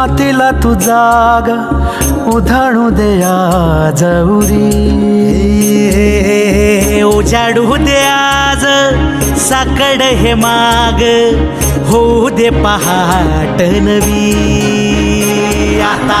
मातीला तू जाग उधाणू द्या जौरी उजाडू दे आज साकड हे माग होऊ दे पहाट नवी. आता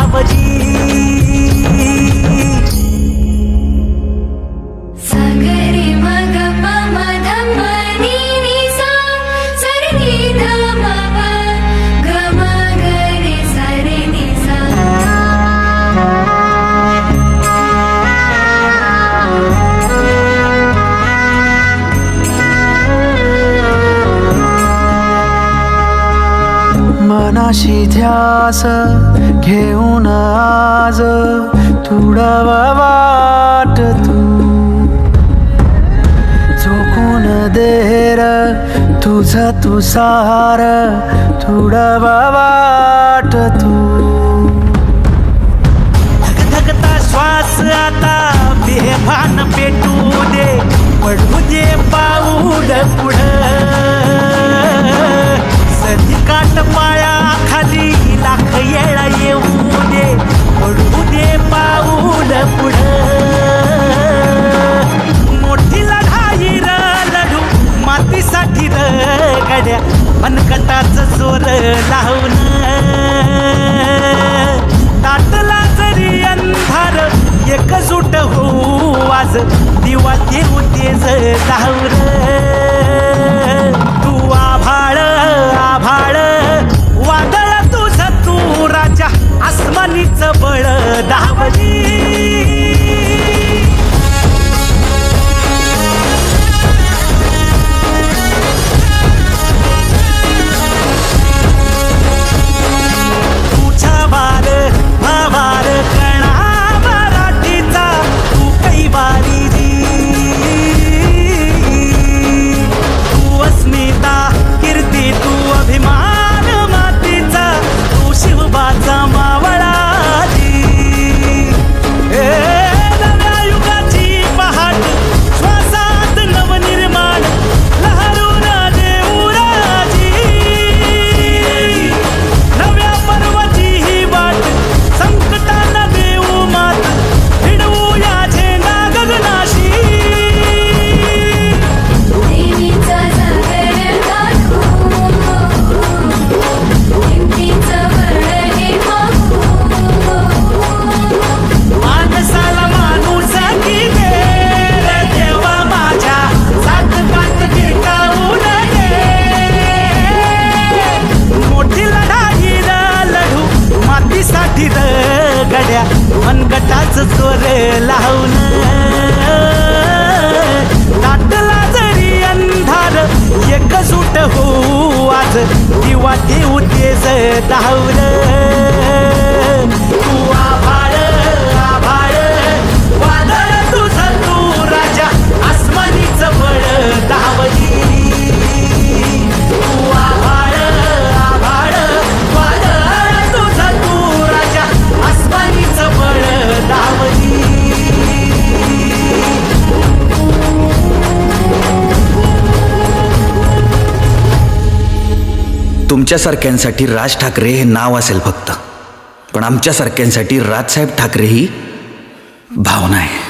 阿巴吉。माशी ध्यास घेऊन आज तुडवा वाट तू. चुकून देर तुझ तुसार तुडवा वाट तू. धक श्वास आता साठी रगड्या मनकटाच जोर लावून ताटला जरी अंधार एकजूट होऊ आज दिवा देऊ तेज लावर तू आभाळ आभाळ. मनगटाच चोरे लावून. दाटला जरी अंधार एक सुट होऊ आज दिवा देऊ तेच धावलं. तुमच्यासारख्यांसाठी राज ठाकरे हे नाव असेल फक्त. पण आमच्यासारख्यांसाठी राजसाहेब ठाकरे ही भावना आहे.